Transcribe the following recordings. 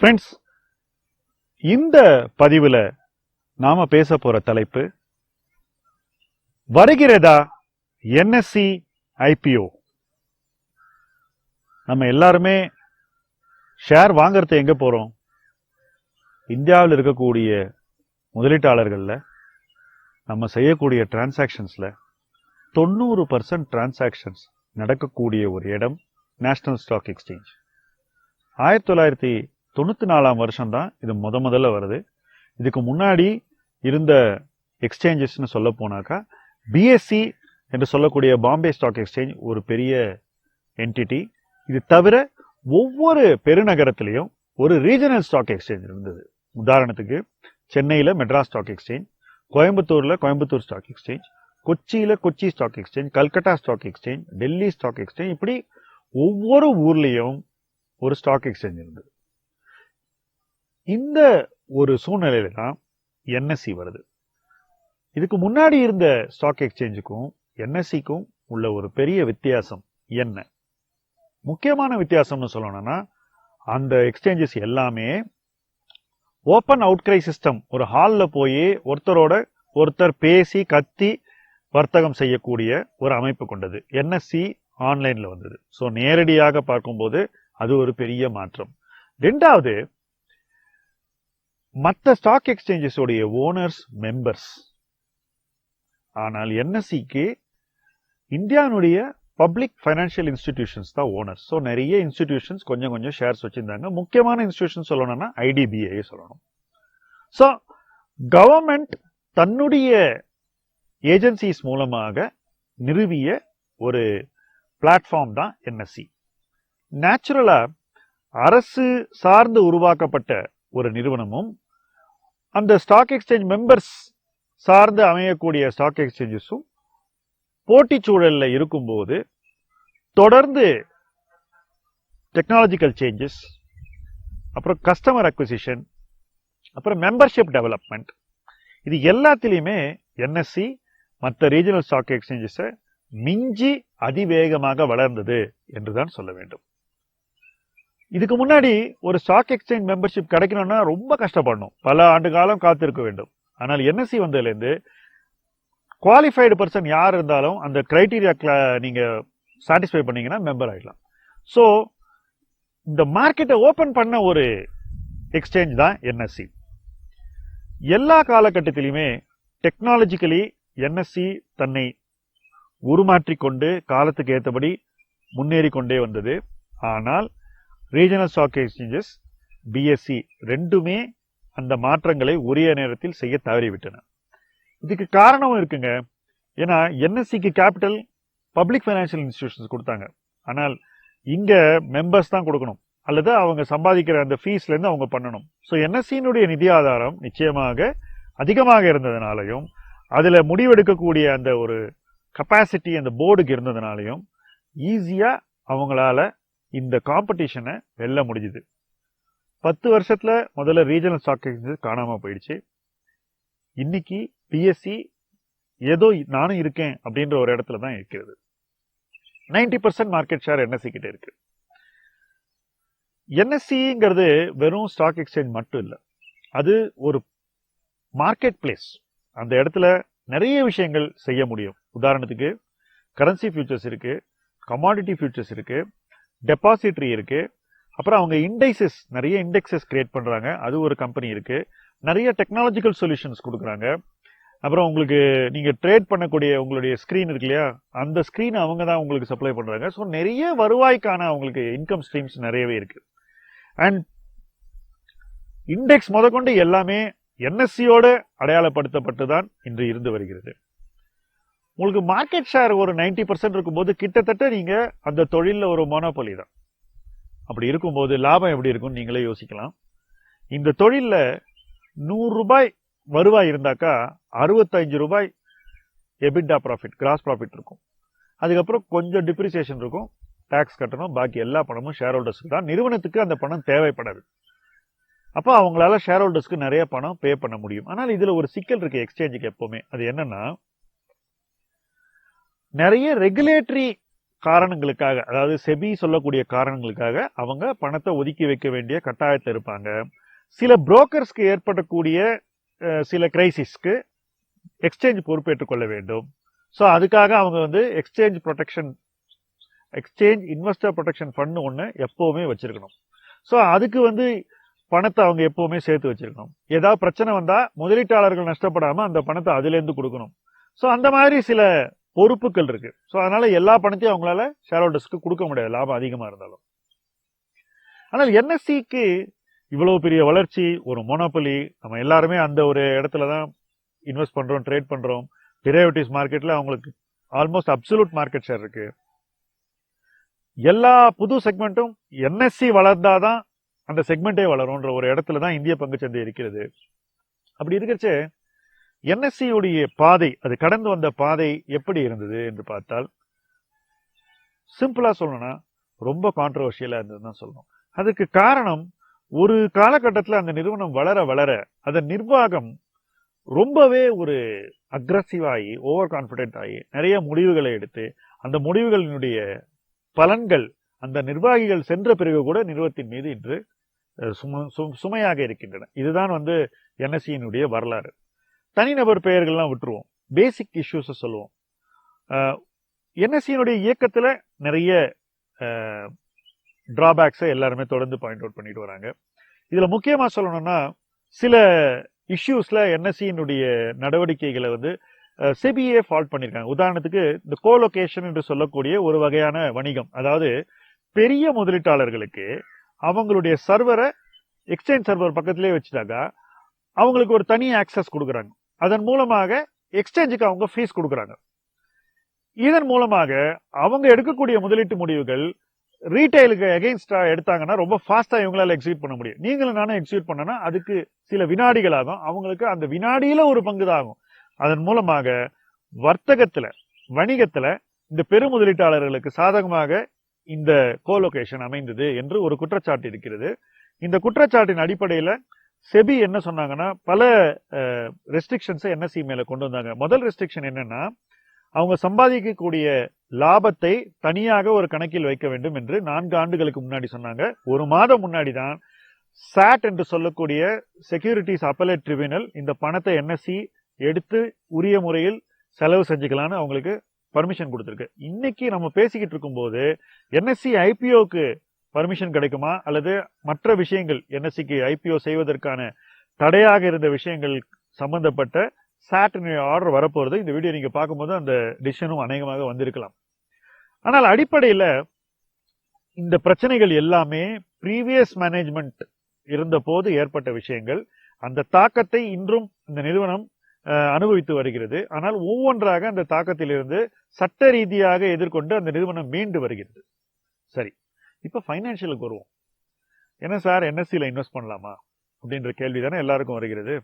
Friends இந்த பதிவில் நாம பேச போற தலைப்பு வருகிறதா என்எஸ்சி ஐபிஓ நம்ம எல்லாருமே ஷேர் வாங்குறது எங்க போறோம்? இந்தியாவில் இருக்கக்கூடிய முதலீட்டாளர்கள்ல நம்ம செய்யக்கூடிய டிரான்சாக்ஷன்ஸில் தொண்ணூறு பர்சன்ட் டிரான்சாக்ஷன்ஸ் நடக்கக்கூடிய ஒரு இடம் நேஷனல் ஸ்டாக் எக்ஸ்சேஞ்ச் ஆயிரத்தி தொள்ளாயிரத்தி தொண்ணூற்றி நாலாம் வருஷம் தான் இது முத முதல்ல வருது. இதுக்கு முன்னாடி இருந்த எக்ஸ்சேஞ்சஸ்னு சொல்ல போனாக்கா பிஎஸ்சி என்று சொல்லக்கூடிய பாம்பே ஸ்டாக் எக்ஸ்சேஞ்ச் ஒரு பெரிய என்டிட்டி இது தவிர ஒவ்வொரு பெருநகரத்திலையும் ஒரு ரீஜனல் ஸ்டாக் எக்ஸ்சேஞ்ச் இருந்தது. உதாரணத்துக்கு சென்னையில் மெட்ராஸ் ஸ்டாக் எக்ஸ்சேஞ்ச் கோயம்புத்தூரில் கோயம்புத்தூர் ஸ்டாக் எக்ஸ்சேஞ்ச் கொச்சியில் Kochi stock exchange Calcutta stock exchange Delhi stock exchange இப்படி ஒவ்வொரு ஊர்லேயும் ஒரு ஸ்டாக் எக்ஸ்சேஞ்ச் இருந்தது. இந்த ஒரு சூழ்நிலையில தான் என்எஸ்சி வருது. இதுக்கு முன்னாடி இருந்த ஸ்டாக் எக்ஸ்சேஞ்சுக்கும் என்எஸ்சிக்கும் உள்ள ஒரு பெரிய வித்தியாசம் என்ன? முக்கியமான வித்தியாசம்னு சொல்லணும்னா அந்த எக்ஸ்சேஞ்சஸ் எல்லாமே ஓப்பன் அவுட்கிரை சிஸ்டம் ஒரு ஹாலில் போய் ஒருத்தரோட ஒருத்தர் பேசி கத்தி வர்த்தகம் செய்யக்கூடிய ஒரு அமைப்பு கொண்டது. என்எஸ்சி ஆன்லைன்ல வந்தது. ஸோ நேரடியாக பார்க்கும்போது அது ஒரு பெரிய மாற்றம். ரெண்டாவது மற்ற ஸ்டாக் எக்ஸ்சேஞ்சஸ் உடைய ஓனர்ஸ் மெம்பர்ஸ் ஆனால் என்எஸ்சிக்கு இந்தியாவுடைய பப்ளிக் ஃபைனான்சியல் இன்ஸ்டிடியூஷன்ஸ் தான் ஓனர்ஸ் ஸோ நிறைய இன்ஸ்டிடியூஷன்ஸ் கொஞ்சம் கொஞ்சம் ஷேர்ஸ் வச்சிருந்தாங்க. முக்கியமான இன்ஸ்டிடியூஷன் சொல்லணும்னா ஐடிபிஐ சொல்லணும். ஸோ கவர்மெண்ட் தன்னுடைய ஏஜென்சிஸ் மூலமாக நிறுவிய ஒரு பிளாட்ஃபார்ம் தான் என்எஸ்சி நேச்சுரலாக அரசு சார்ந்து உருவாக்கப்பட்ட ஒரு நிறுவனமும் அந்த ஸ்டாக் எக்ஸ்சேஞ்ச் மெம்பர்ஸ் சார்ந்து அமையக்கூடிய ஸ்டாக் எக்ஸ்சேஞ்சஸும் போட்டி சூழலில் இருக்கும்போது தொடர்ந்து டெக்னாலஜிக்கல் சேஞ்சஸ் அப்புறம் கஸ்டமர் அக்விசிஷன் அப்புறம் மெம்பர்ஷிப் டெவலப்மெண்ட் இது எல்லாத்திலையுமே என்எஸ்சி மற்ற ரீஜனல் ஸ்டாக் எக்ஸ்சேஞ்சஸை மிஞ்சி அதிவேகமாக வளர்ந்தது என்றுதான் சொல்ல வேண்டும். இதுக்கு முன்னாடி ஒரு ஸ்டாக் எக்ஸ்சேஞ்ச் மெம்பர்ஷிப் கிடைக்கணும்னா ரொம்ப கஷ்டப்படணும். பல ஆண்டு காலம் காத்திருக்க வேண்டும். ஆனால் என்எஸ்சி வந்ததுலேருந்து குவாலிஃபைடு பர்சன் யார் இருந்தாலும் அந்த கிரைட்டீரியா நீங்கள் சாட்டிஸ்ஃபை பண்ணீங்கன்னா மெம்பர் ஆகிடலாம் ஸோ இந்த மார்க்கெட்டை ஓப்பன் பண்ண ஒரு எக்ஸ்சேஞ்ச் தான் என்எஸ்சி எல்லா காலகட்டத்திலையுமே டெக்னாலஜிக்கலி என்எஸ்சி தன்னை உருமாற்றிக்கொண்டு காலத்துக்கு ஏற்றபடி முன்னேறி கொண்டே வந்தது. ஆனால் ரீஜனல் ஸ்டாக் எக்ஸ்சேஞ்சஸ் பிஎஸ்சி ரெண்டுமே அந்த மாற்றங்களை உரிய நேரத்தில் செய்ய தவறிவிட்டன. இதுக்கு காரணமும் இருக்குங்க. ஏன்னா என்எஸ்சிக்கு கேபிட்டல் பப்ளிக் ஃபைனான்சியல் இன்ஸ்டிடியூஷன்ஸ் கொடுத்தாங்க. ஆனால் இங்கே மெம்பர்ஸ் தான் கொடுக்கணும். அல்லது அவங்க சம்பாதிக்கிற அந்த ஃபீஸ்லேருந்து அவங்க பண்ணணும். ஸோ என்எஸ்சியினுடைய நிதி ஆதாரம் நிச்சயமாக அதிகமாக இருந்ததுனாலையும் அதில் முடிவெடுக்கக்கூடிய அந்த ஒரு கப்பாசிட்டி அந்த போர்டுக்கு இருந்ததுனாலையும் ஈஸியாக அவங்களால இந்த காம்படிஷனை வெல்ல முடிஞ்சுது. பத்து வருஷத்தில் முதல்ல ரீஜனல் ஸ்டாக் எக்ஸ்சேஞ்சஸ் காணாமல் போயிடுச்சு. இன்னைக்கு பிஎஸ்சி ஏதோ நானும் இருக்கேன் அப்படின்ற ஒரு இடத்துல தான் இருக்கிறது. Ninety percent market share NSE கிட்ட இருக்கு. என்எஸ்சிங்கிறது வெறும் ஸ்டாக் எக்ஸ்சேஞ்ச் மட்டும் இல்லை. அது ஒரு மார்க்கெட் பிளேஸ் அந்த இடத்துல நிறைய விஷயங்கள் செய்ய முடியும். உதாரணத்துக்கு கரன்சி ஃபியூச்சர்ஸ் இருக்கு கமாடிட்டி ஃபியூச்சர்ஸ் இருக்கு டெபாசிட்ரி இருக்கு. அப்புறம் அவங்க இண்டைசஸ் நிறைய இண்டெக்ஸஸ் கிரியேட் பண்ணுறாங்க அது ஒரு கம்பெனி இருக்கு. நிறைய டெக்னாலஜிக்கல் சொல்யூஷன்ஸ் கொடுக்குறாங்க. அப்புறம் உங்களுக்கு நீங்கள் ட்ரேட் பண்ணக்கூடிய உங்களுடைய ஸ்க்ரீன் இருக்கு இல்லையா? அந்த ஸ்க்ரீன் அவங்க தான் உங்களுக்கு சப்ளை பண்ணுறாங்க ஸோ நிறைய வருவாய்க்கான அவங்களுக்கு இன்கம் ஸ்ட்ரீம்ஸ் நிறையவே இருக்கு. அண்ட் இண்டெக்ஸ் முதற்கொண்டு எல்லாமே என்எஸ்சியோட அடையாளப்படுத்தப்பட்டு தான் இன்று இருந்து வருகிறது. உங்களுக்கு மார்க்கெட் ஷேர் ஒரு நைன்டி பர்சன்ட் இருக்கும்போது கிட்டத்தட்ட நீங்கள் அந்த தொழிலில் ஒரு மோனோபொலி தான். அப்படி இருக்கும்போது லாபம் எப்படி இருக்கும்னு நீங்களே யோசிக்கலாம். இந்த தொழிலில் நூறு ரூபாய் வருவாய் இருந்தாக்கா அறுபத்தஞ்சு ரூபாய் எபிட்டா ப்ராஃபிட் கிராஸ் ப்ராஃபிட் இருக்கும். அதுக்கப்புறம் கொஞ்சம் டிப்ரிசியேஷன் இருக்கும். டேக்ஸ் கட்டணும். பாக்கி எல்லா பணமும் ஷேர் ஹோல்டர்ஸ்க்கு தான். நிறுவனத்துக்கு அந்த பணம் தேவைப்படாது. அப்போ அவங்களால ஷேர் ஹோல்டர்ஸ்க்கு நிறைய பணம் பே பண்ண முடியும். ஆனால் இதில் ஒரு சிக்கல் இருக்குது எக்ஸ்சேஞ்சுக்கு எப்போவுமே. அது என்னென்னா நிறைய ரெகுலேட்டரி காரணங்களுக்காக அதாவது செபி சொல்லக்கூடிய காரணங்களுக்காக அவங்க பணத்தை ஒதுக்கி வைக்க வேண்டிய கட்டாயத்தில் இருப்பாங்க. சில புரோக்கர்ஸ்க்கு ஏற்படக்கூடிய சில கிரைசிஸ்க்கு எக்ஸ்சேஞ்ச் பொறுப்பேற்றுக் கொள்ள வேண்டும். ஸோ அதுக்காக அவங்க வந்து exchange protection exchange investor protection fund ஒன்று எப்போவுமே வச்சுருக்கணும். ஸோ அதுக்கு வந்து பணத்தை அவங்க எப்போவுமே சேர்த்து வச்சிருக்கணும். ஏதாவது பிரச்சனை வந்தால் முதலீட்டாளர்கள் நஷ்டப்படாமல் அந்த பணத்தை அதுலேருந்து கொடுக்கணும். ஸோ அந்த மாதிரி சில பொறுப்புகள் இருக்கு. ஸோ அதனால எல்லா பணத்தையும் அவங்களால ஷேர் ஹோல்டர்ஸ்க்கு கொடுக்க முடியாது. லாபம் அதிகமாக இருந்தாலும். ஆனால் என்எஸ்சிக்கு இவ்வளவு பெரிய வளர்ச்சி ஒரு மோனோபலி நம்ம எல்லாருமே அந்த ஒரு இடத்துல தான் இன்வெஸ்ட் பண்ணுறோம் ட்ரேட் பண்ணுறோம் பிரைவேட்டிஸ் மார்க்கெட்ல அவங்களுக்கு ஆல்மோஸ்ட் அப்சல்யூட் மார்க்கெட் ஷேர் இருக்கு. எல்லா புது செக்மெண்ட்டும் என்எஸ்சி வளர்ந்தாதான் அந்த செக்மெண்ட்டே வளரும்ன்ற ஒரு இடத்துல தான் இந்திய பங்குச்சந்தை இருக்கிறது. அப்படி இருக்கிறச்சே என்எஸ்சியுடைய பாதை அது கடந்து வந்த பாதை எப்படி இருந்தது என்று பார்த்தால் சிம்பிளாக சொல்லணும்னா ரொம்ப கான்ட்ரவர்ஷியலாக இருந்தது தான் சொல்லணும். அதுக்கு காரணம் ஒரு காலகட்டத்தில் அந்த நிறுவனம் வளர வளர அதன் நிர்வாகம் ரொம்பவே ஒரு அக்ரஸிவ் ஆகி ஓவர் கான்ஃபிடென்ட் ஆகி நிறைய முடிவுகளை எடுத்து அந்த முடிவுகளினுடைய பலன்கள் அந்த நிர்வாகிகள் சென்ற பிறகு கூட நிறுவனத்தின் மீது இன்று சும- சு- சுமையாக இருக்கின்றன. இதுதான் வந்து என்எஸ்சியினுடைய வரலாறு. தனிநபர் பெயர்கள்லாம் விட்டுருவோம். பேசிக் இஷ்யூஸை சொல்லுவோம். என்எஸ்சியினுடைய இயக்கத்தில் நிறைய ட்ராபேக்ஸை எல்லாருமே தொடர்ந்து பாயிண்ட் அவுட் பண்ணிட்டு வராங்க. இதில் முக்கியமாக சொல்லணும்னா சில இஷ்யூஸில் என்எஸ்சியினுடைய நடவடிக்கைகளை வந்து செபியே ஃபால்ட் பண்ணியிருக்காங்க உதாரணத்துக்கு இந்த கோலொகேஷன் என்று சொல்லக்கூடிய ஒரு வகையான வணிகம் அதாவது பெரிய முதலீட்டாளர்களுக்கு அவங்களுடைய சர்வரை எக்ஸ்சேஞ்ச் சர்வர் பக்கத்திலே வச்சுட்டாக்கா அவங்களுக்கு ஒரு தனி ஆக்சஸ் கொடுக்குறாங்க. அதன் மூலமாக எக்ஸ்சேஞ்சுக்கு அவங்க ஃபீஸ் கொடுக்குறாங்க. இதன் மூலமாக அவங்க எடுக்கக்கூடிய முதலீட்டு முடிவுகள் ரீட்டைலுக்கு எகெயின்ஸ்டா எடுத்தாங்கன்னா ரொம்ப ஃபாஸ்டா இவங்களால எக்ஸிக்யூட் பண்ண முடியும். நீங்களும் நானும் எக்ஸிக்யூட் பண்ணனா அதுக்கு சில வினாடிகள் ஆகும் அவங்களுக்கு அந்த வினாடியில ஒரு பங்கு தான் ஆகும். அதன் மூலமாக வர்த்தகத்துல வணிகத்துல இந்த பெருமுதலீட்டாளர்களுக்கு சாதகமாக இந்த கோலொகேஷன் அமைந்தது என்று ஒரு குற்றச்சாட்டு இருக்கிறது. இந்த குற்றச்சாட்டின் அடிப்படையில செபி என்ன சொன்னாங்கன்னா பல ரெஸ்ட்ரிக்ஷன்ஸை என்எஸ்சி மேல கொண்டு வந்தாங்க. முதல் ரெஸ்ட்ரிக்ஷன் என்னன்னா அவங்க சம்பாதிக்கக்கூடிய லாபத்தை தனியாக ஒரு கணக்கில் வைக்க வேண்டும் என்று நான்கு ஆண்டுகளுக்கு முன்னாடி சொன்னாங்க. ஒரு மாதம் முன்னாடி தான் சாட் என்று சொல்லக்கூடிய செக்யூரிட்டிஸ் அப்பலேட் ட்ரிபியூனல் இந்த பணத்தை என்எஸ்சி எடுத்து உரிய முறையில் செலவு செஞ்சுக்கலான்னு அவங்களுக்கு பர்மிஷன் கொடுத்துருக்கு. இன்னைக்கு நம்ம பேசிக்கிட்டு இருக்கும்போது என்எஸ்சி ஐபிஓக்கு பர்மிஷன் கிடைக்குமா? அல்லது மற்ற விஷயங்கள் என்எஸ்சிக்கு ஐபிஓ செய்வதற்கான தடையாக இருந்த விஷயங்கள் சம்பந்தப்பட்ட சாட்டினுடைய ஆர்டர் வரப்போகிறது இந்த வீடியோ நீங்கள் பார்க்கும்போது அந்த டிசிஷனும் அநேகமாக வந்திருக்கலாம். ஆனால் அடிப்படையில் இந்த பிரச்சனைகள் எல்லாமே ப்ரீவியஸ் மேனேஜ்மெண்ட் இருந்தபோது ஏற்பட்ட விஷயங்கள். அந்த தாக்கத்தை இன்றும் இந்த நிறுவனம் அனுபவித்து வருகிறது. ஆனால் ஒவ்வொன்றாக அந்த தாக்கத்திலிருந்து சட்ட ரீதியாக எதிர்கொண்டு அந்த நிறுவனம் மீண்டு வருகிறது. சரி. இப்ப ஃபைனான்ஷியலுக்கு வருவோம். என்ன சார் என்எஸ்சியில் இன்வெஸ்ட் பண்ணலாமா? அப்படின்ற கேள்வி தானே எல்லாருக்கும் வருகிறது.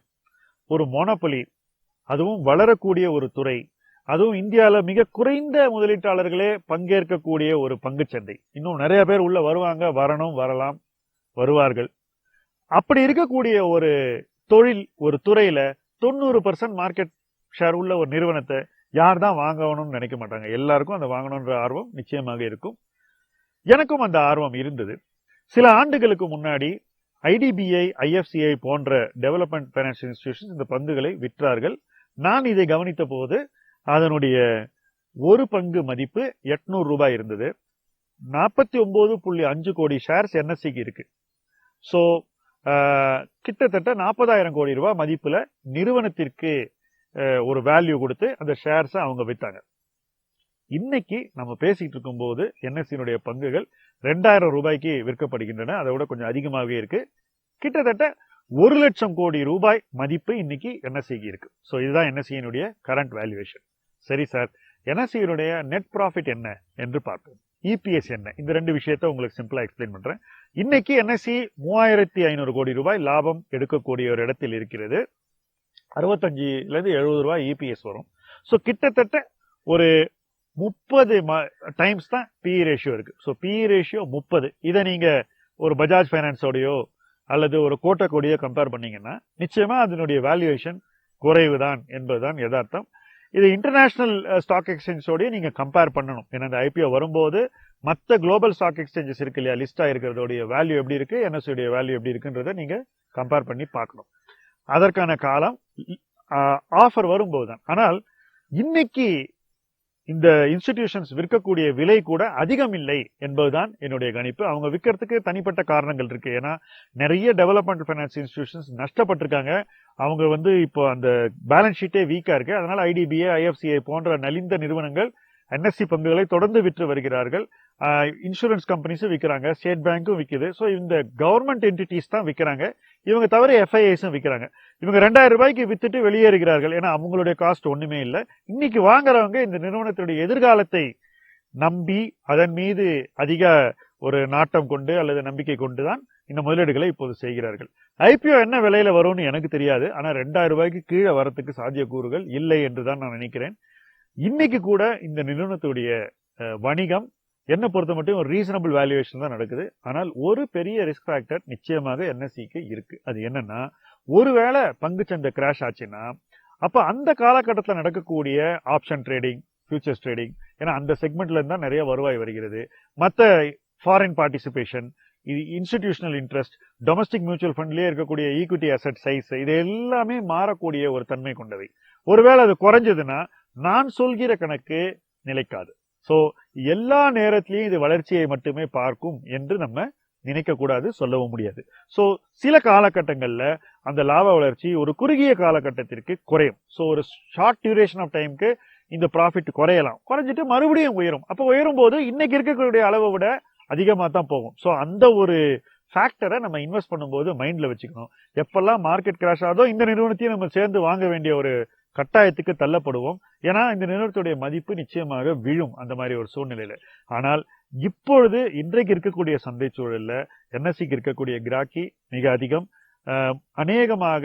ஒரு மோனப்பலி அதுவும் வளரக்கூடிய ஒரு துறை அதுவும் இந்தியாவில் மிக குறைந்த முதலீட்டாளர்களே பங்கேற்கக்கூடிய ஒரு பங்குச்சந்தை. இன்னும் நிறைய பேர் உள்ள வருவாங்க வரணும் வரலாம் வருவார்கள். அப்படி இருக்கக்கூடிய ஒரு தொழில் ஒரு துறையில தொண்ணூறு பர்சன்ட் மார்க்கெட் ஷேர் உள்ள ஒரு நிறுவனத்தை யார் தான் வாங்கணும்னு நினைக்க மாட்டாங்க. எல்லாருக்கும் அந்த வாங்கணுன்ற ஆர்வம் நிச்சயமாக இருக்கும். எனக்கும் அந்த ஆர்வம் இருந்தது. சில ஆண்டுகளுக்கு முன்னாடி ஐடிபிஐ ஐஎஃப்சிஐ போன்ற டெவலப்மெண்ட் பைனான்சியல் இன்ஸ்டிடியூஷன்ஸ் இந்த பங்குகளை விற்றார்கள். நான் இதை கவனித்த போது அதனுடைய ஒரு பங்கு மதிப்பு எட்நூறு ரூபாய் இருந்தது. நாற்பத்தி ஒன்பது புள்ளி அஞ்சு கோடி ஷேர்ஸ் என்எஸ்சிக்கு இருக்கு. ஸோ கிட்டத்தட்ட நாற்பதாயிரம் கோடி ரூபாய் மதிப்பில் நிறுவனத்திற்கு ஒரு வேல்யூ கொடுத்து அந்த ஷேர்ஸை அவங்க விற்றாங்க இன்னைக்கு நம்ம பேசிட்டு இருக்கும்போது என்எஸ்சியினுடைய பங்குகள் ரெண்டாயிரம் ரூபாய்க்கு விற்கப்படுகின்றன. அதை விட கொஞ்சம் அதிகமாகவே இருக்கு. கிட்டத்தட்ட ஒரு லட்சம் கோடி ரூபாய் மதிப்பு இன்னைக்கு என்எஸ்சிக்கு இருக்கு. ஸோ இதுதான் என்எஸ்சியினுடைய கரண்ட் வேல்யூவேஷன் சரி சார் என்எஸ்சியினுடைய நெட் ப்ராஃபிட் என்ன என்று பார்ப்போம். இபிஎஸ் என்ன? இந்த ரெண்டு விஷயத்த உங்களுக்கு சிம்பிளாக எக்ஸ்பிளைன் பண்றேன். இன்னைக்கு என்எஸ்சி மூவாயிரத்தி ஐநூறு கோடி ரூபாய் லாபம் எடுக்கக்கூடிய ஒரு இடத்தில் இருக்கிறது. அறுபத்தஞ்சிலேருந்து எழுபது ரூபாய் இபிஎஸ் வரும். ஸோ கிட்டத்தட்ட ஒரு முப்பது டைம்ஸ் தான் பிஇ ரேஷியோ இருக்கு. ஸோ பிஇ ரேஷியோ முப்பது. இதை நீங்க ஒரு பஜாஜ் ஃபைனான்ஸோடையோ அல்லது ஒரு கோட்டக்கோடையோ கம்பேர் பண்ணீங்கன்னா நிச்சயமா அதனுடைய வேல்யூவேஷன் குறைவுதான் என்பதுதான் யதார்த்தம். இது இன்டர்நேஷனல் ஸ்டாக் எக்ஸ்சேஞ்சோடய நீங்க கம்பேர் பண்ணணும். ஏன்னா இந்த ஐபிஓ வரும்போது மற்ற குளோபல் ஸ்டாக் எக்ஸ்சேஞ்சஸ் இருக்கு இல்லையா? லிஸ்ட் ஆயிருக்கிறதோடைய வேல்யூ எப்படி இருக்கு? NSE வேல்யூ எப்படி இருக்குன்றதை நீங்க கம்பேர் பண்ணி பார்க்கணும். அதற்கான காலம் ஆஃபர் வரும்போது தான் ஆனால் இன்னைக்கு இந்த இன்ஸ்டிடியூஷன்ஸ் விற்கக்கூடிய விலை கூட அதிகம் இல்லை என்பதுதான் என்னுடைய கணிப்பு. அவங்க விற்கிறதுக்கு தனிப்பட்ட காரணங்கள் இருக்கு. ஏன்னா நிறைய டெவலப்மெண்ட் ஃபைனான்ஸ் இன்ஸ்டிடியூஷன்ஸ் நஷ்டப்பட்டிருக்காங்க. அவங்க வந்து இப்போ அந்த பேலன்ஸ் ஷீட்டே வீக்கா இருக்கு. அதனால ஐடிபிஐ ஐஎஃப்சிஐ போன்ற நலிந்த நிறுவனங்கள் என்எஸ்சி பங்குகளை தொடர்ந்து விற்று வருகிறார்கள். இன்சூரன்ஸ் கம்பெனிஸும் விற்கிறாங்க ஸ்டேட் பேங்க்கும் விற்குது ஸோ இந்த கவர்மெண்ட் என்டிட்டிஸ் தான் விற்கிறாங்க இவங்க தவிர எஃப்ஐஐஸும் விற்கிறாங்க இவங்க ரெண்டாயிரம் ரூபாய்க்கு வித்துட்டு வெளியேறுகிறார்கள். ஏன்னா அவங்களுடைய காஸ்ட் ஒன்றுமே இல்லை. இன்னைக்கு வாங்குறவங்க இந்த நிறுவனத்தினுடைய எதிர்காலத்தை நம்பி அதன் மீது அதிக ஒரு நாட்டம் கொண்டு அல்லது நம்பிக்கை கொண்டு தான் இந்த முதலீடுகளை இப்போது செய்கிறார்கள். ஐபிஓ என்ன விலையில வரும்னு எனக்கு தெரியாது. ஆனால் ரெண்டாயிரம் ரூபாய்க்கு கீழே வரத்துக்கு சாத்தியக்கூறுகள் இல்லை என்று தான் நான் நினைக்கிறேன். இன்னைக்கு கூட இந்த நிறுவனத்துடைய வணிகம் என்ன பொறுத்த மட்டும் ஒரு ரீசனபிள் வேல்யூவேஷன் தான் நடக்குது. ஆனால் ஒரு பெரிய ரிஸ்க் ஃபேக்டர் நிச்சயமாக என்எஸ்சிக்கு இருக்கு. அது என்னன்னா ஒருவேளை பங்குச்சந்தை கிராஷ் ஆச்சுன்னா அப்ப அந்த காலகட்டத்தில் நடக்கக்கூடிய ஆப்ஷன் ட்ரேடிங் ஃபியூச்சர்ஸ் ட்ரேடிங் ஏன்னா அந்த செக்மெண்ட்ல இருந்தா நிறைய வருவாய் வருகிறது. மற்ற ஃபாரின் பார்ட்டிசிபேஷன் இது இன்ஸ்டிடியூஷனல் இன்ட்ரெஸ்ட் டொமஸ்டிக் மியூச்சுவல் ஃபண்ட்லயே இருக்கக்கூடிய ஈக்விட்டி அசெட் சைஸ் இது எல்லாமே மாறக்கூடிய ஒரு தன்மை கொண்டவை. ஒருவேளை அது குறைஞ்சதுன்னா நான் சொல்கிற கணக்கு நிலைக்காது. ஸோ எல்லா நேரத்திலையும் இது வளர்ச்சியை மட்டுமே பார்க்கும் என்று நம்ம நினைக்க கூடாது சொல்லவும் முடியாது. ஸோ சில காலகட்டங்களில் அந்த லாப வளர்ச்சி ஒரு குறுகிய காலகட்டத்திற்கு குறையும். ஸோ ஒரு ஷார்ட் டியூரேஷன் ஆஃப் டைம்க்கு இந்த ப்ராஃபிட் குறையலாம். குறைஞ்சிட்டு மறுபடியும் உயரும். அப்போ உயரும் போது இன்னைக்கு இருக்கக்கூடிய அளவை விட அதிகமாக தான் போகும். ஸோ அந்த ஒரு ஃபேக்டரை நம்ம இன்வெஸ்ட் பண்ணும்போது மைண்டில் வச்சுக்கணும். எப்பெல்லாம் மார்க்கெட் கிராஷ் ஆகுதோ இந்த நிறுவனத்தையும் நம்ம சேர்ந்து வாங்க வேண்டிய ஒரு கட்டாயத்துக்கு தள்ளப்படுவோம். ஏன்னா இந்த நிறுவனத்துடைய மதிப்பு நிச்சயமாக விழும் அந்த மாதிரி ஒரு சூழ்நிலையில. ஆனால் இப்பொழுது இன்றைக்கு இருக்கக்கூடிய சந்தை சூழலில் என்எஸ்சிக்கு இருக்கக்கூடிய கிராக்கி மிக அதிகம். அநேகமாக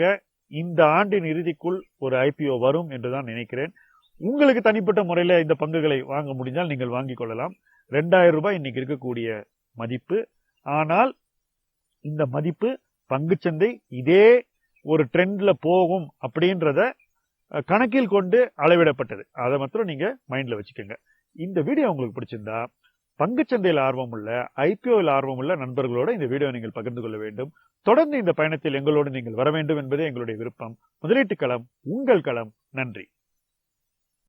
இந்த ஆண்டின் இறுதிக்குள் ஒரு ஐபிஓ வரும் என்றுதான் நினைக்கிறேன். உங்களுக்கு தனிப்பட்ட முறையில் இந்த பங்குகளை வாங்க முடிஞ்சால் நீங்கள் வாங்கிக் கொள்ளலாம். ரெண்டாயிரம் ரூபாய் இன்னைக்கு இருக்கக்கூடிய மதிப்பு. ஆனால் இந்த மதிப்பு பங்குச்சந்தை இதே ஒரு ட்ரெண்ட்ல போகும் அப்படின்றத கணக்கில் கொண்டு அளவிடப்பட்டது. அதை மாத்திரம் நீங்க மைண்ட்ல வச்சுக்கோங்க. இந்த வீடியோ உங்களுக்கு பிடிச்சிருந்தா பங்குச்சந்தையில் ஆர்வம் உள்ள ஐபிஓவில் ஆர்வம் உள்ள நண்பர்களோட இந்த வீடியோ நீங்கள் பகிர்ந்து கொள்ள வேண்டும். தொடர்ந்து இந்த பயணத்தில் எங்களோடு நீங்கள் வர வேண்டும் என்பதே எங்களுடைய விருப்பம். முதலீட்டு களம் உங்கள் களம். நன்றி.